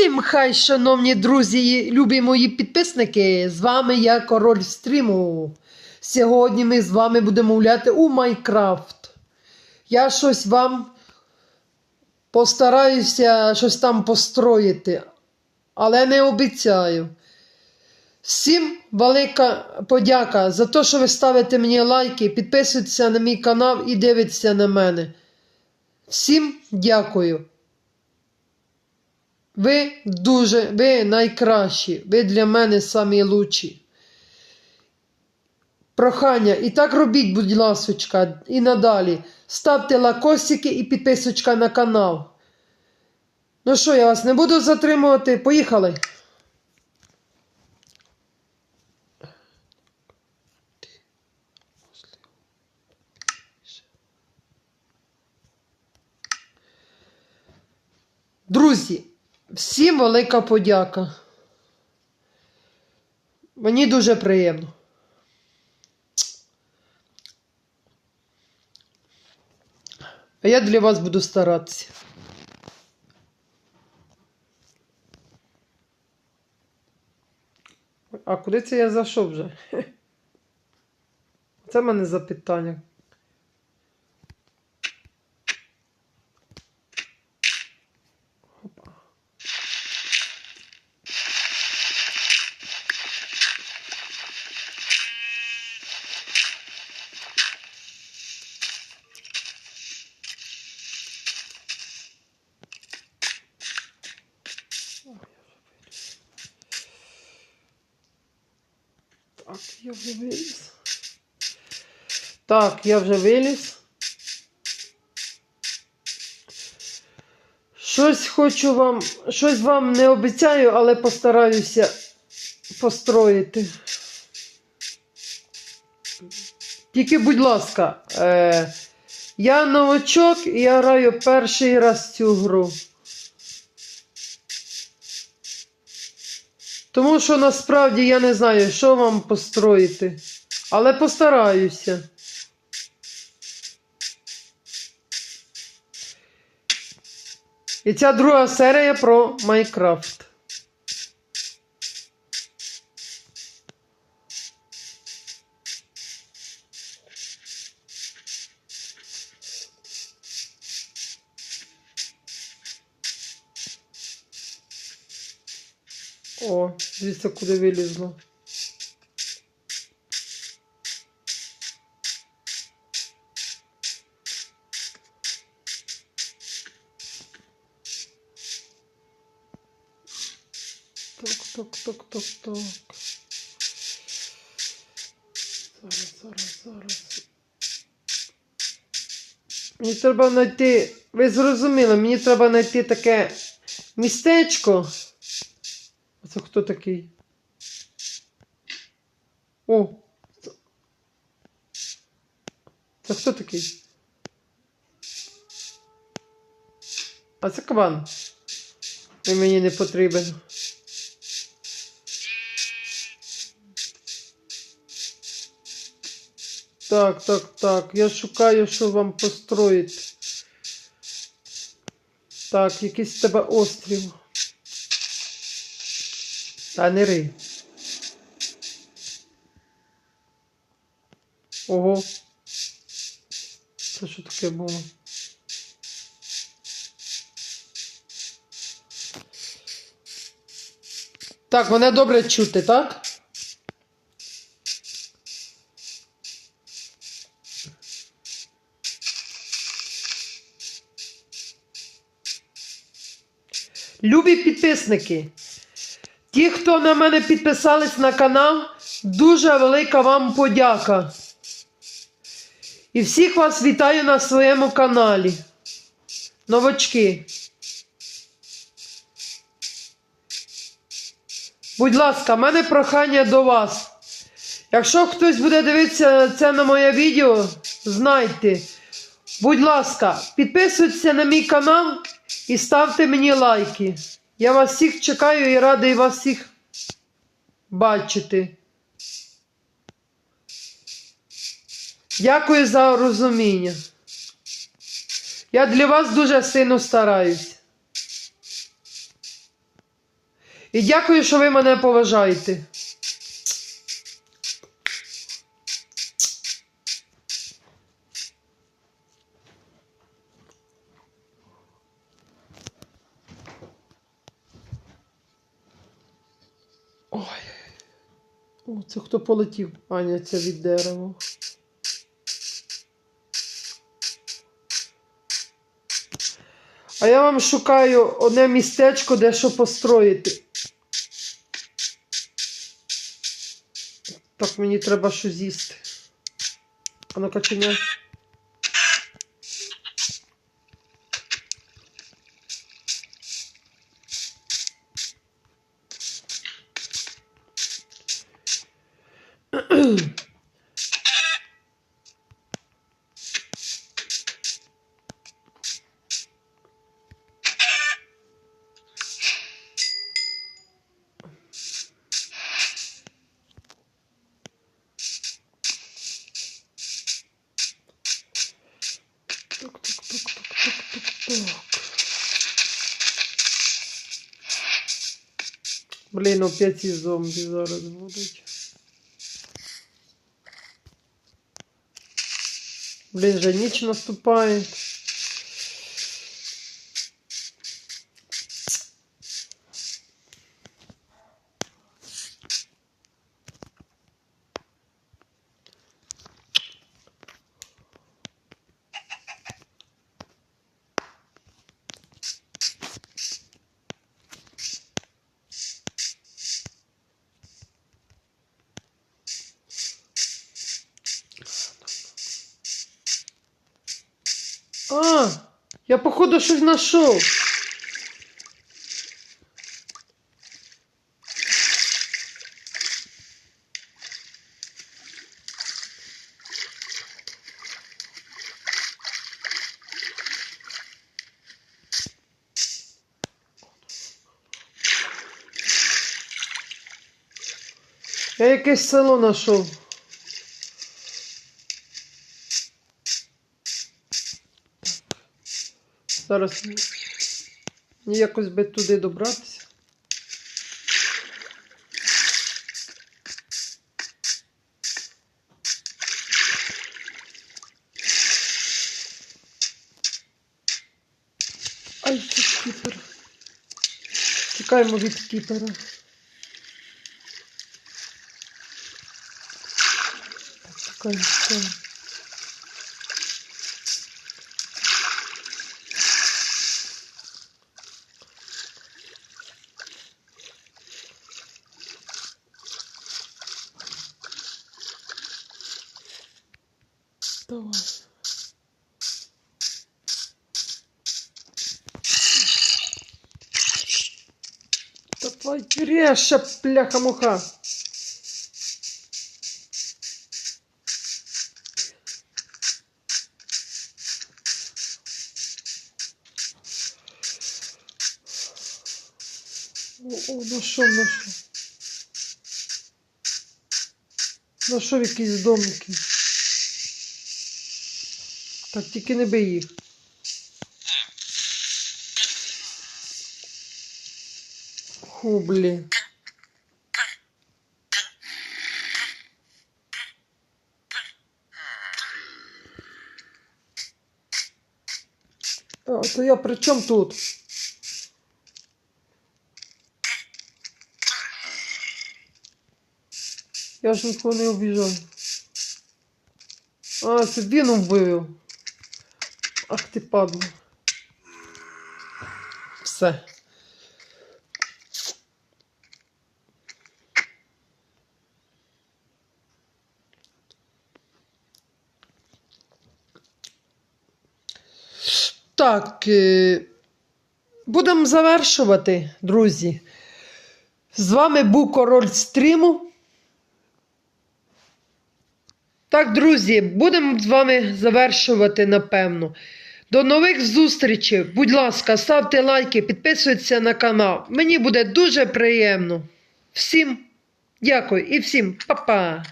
Усім хай, шановні друзі, любі мої підписники, з вами я король стріму. Сьогодні ми з вами будемо гуляти у Майнкрафт. Я щось вам постараюся щось там построїти, але не обіцяю. Всім велика подяка за те, що ви ставите мені лайки, підписуєтеся на мій канал і дивитеся на мене. Всім дякую. Ви дуже, ви найкращі, ви для мене самі лучші. Прохання, і так робіть, будь ласочка, і надалі. Ставте лакосики і підписочка на канал. Ну що, я вас не буду затримувати. Поїхали. Друзі, всім велика подяка. Мені дуже приємно. А я для вас буду старатися. А куди це я зайшов вже? Це в мене запитання. Так, я вже виліз. Так, я вже виліз. Щось хочу вам, щось вам не обіцяю, але постараюся построїти. Тільки, будь ласка, е, я новачок і я граю перший раз цю гру. Тому що насправді я не знаю, що вам построїти. Але постараюся. І ця друга серія про Майнкрафт. О, дивіться, куди вилізло. Так. Зараз, зараз, зараз. Мені треба знайти. Ви зрозуміли, мені треба знайти таке містечко. Це хто такий? О! Це, це хто такий? А це кабан. Він мені не потрібен. Так, так, так. Я шукаю, що вам построїти. Так, якийсь тебе острів. Та не рий. Ого. Це що таке було? Так, мене добре чути, так? Любі підписники, ті, хто на мене підписались на канал, дуже велика вам подяка. І всіх вас вітаю на своєму каналі. Новачки. Будь ласка, в мене прохання до вас. Якщо хтось буде дивитися це на моє відео, знайте. Будь ласка, підписуйтесь на мій канал і ставте мені лайки. Я вас всіх чекаю і радий вас всіх бачити. Дякую за розуміння. Я для вас дуже сильно стараюсь. І дякую, що ви мене поважаєте. Ой. О, це хто полетів? Аня, це від дерева. А я вам шукаю одне містечко, де що построїти. Так, мені треба щось з'їсти. А ну каченя. Так, так, так, так, так, так, так. Блін, опять ці зомбі зараз будуть. Блін, вже ніч наступає. А, я походу щось знайшов. Я якесь село знайшов. Зараз якось би туди добратися. Ай, це кіпер. Тікаємо від кіпера. Так, тікаємо. Вставай. Давай, Греша, пляха-муха. О, нашел, нашел. Нашел какие-то домики. Так, тільки не бий їх. Ху, блін. А, то я при чому тут? Я ж нікого не обіжав. А, це він вбив. Ах ти падла. Все. Так. е, Будемо завершувати, друзі. З вами був король стріму. Так, друзі, будемо з вами завершувати, напевно. До нових зустрічей. Будь ласка, ставте лайки, підписуйтесь на канал. Мені буде дуже приємно. Всім дякую і всім па-па!